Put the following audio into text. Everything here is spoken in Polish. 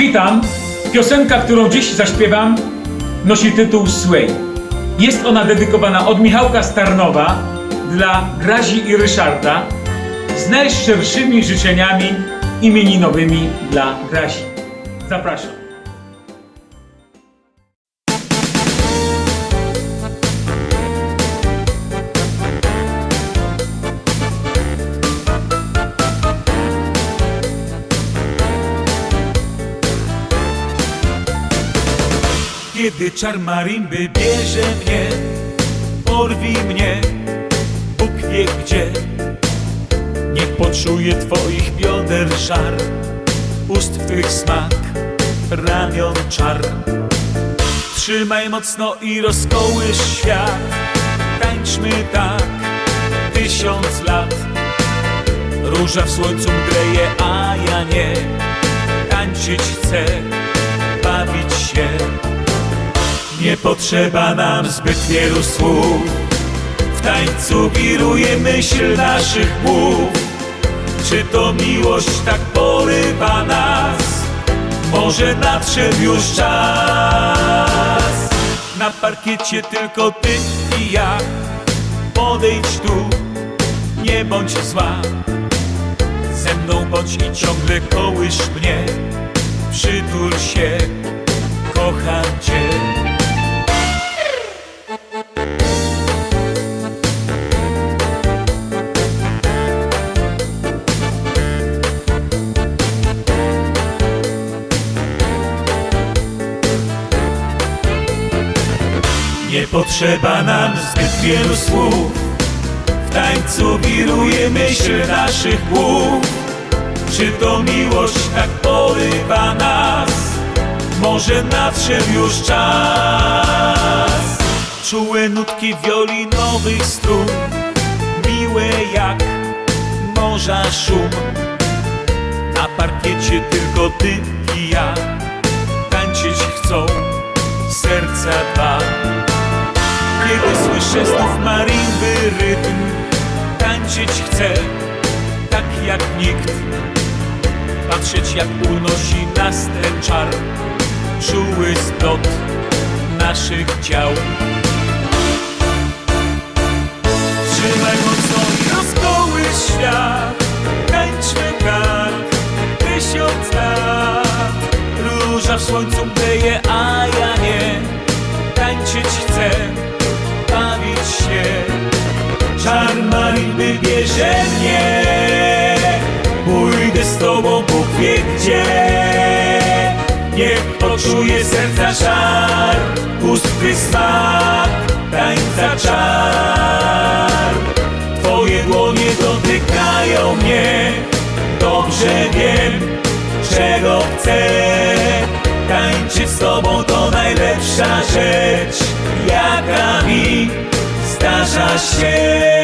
Witam! Piosenka, którą dziś zaśpiewam, nosi tytuł Sway. Jest ona dedykowana od Michałka Starnowa dla Grazi i Ryszarda z najszczerszymi życzeniami imieninowymi dla Grazi. Zapraszam. Kiedy czar marimby bierze mnie, porwij mnie, Bóg wie gdzie. Niech poczuję twoich bioder żar, ust twych smak, ramion czar. Trzymaj mocno i rozkołysz świat, tańczmy tak tysiąc lat. Róża w słońcu mdleje, a ja nie, tańczyć chcę, potrzeba nam zbyt wielu słów. W tańcu wiruje myśl naszych głów Czy to miłość tak porywa nas? Może nadszedł już czas? Na parkiecie tylko ty i ja. Podejdź tu, nie bądź zła. Ze mną bądź i ciągle kołysz mnie. Przytul się, kocham cię Nie potrzeba nam zbyt wielu słów. W tańcu wiruje myśl naszych głów. Czy to miłość tak porywa nas? Może nadszedł już czas? Czułe nutki wiolinowych strun Miłe jak morza szum. Na parkiecie tylko ty i ja. Tańczyć chcą serca dwa słyszę znów marimby rytm Tańczyć chcę, tak jak nikt. Patrzeć jak unosi nas ten czar. Czuły splot naszych ciał Trzymaj mocno i rozkoły świat. Tańczmy tak tysiąc lat. Róża w słońcu mdleje, a ja nie. Tańczyć chcę się Czar marimby bierze mnie Pójdę z tobą Bóg wie gdzie. Niech poczuje serca żar Pusty smak tańca czar. Twoje dłonie dotykają mnie Dobrze wiem, czego chcę. Tańczyć z tobą to najlepsza rzecz zdarza się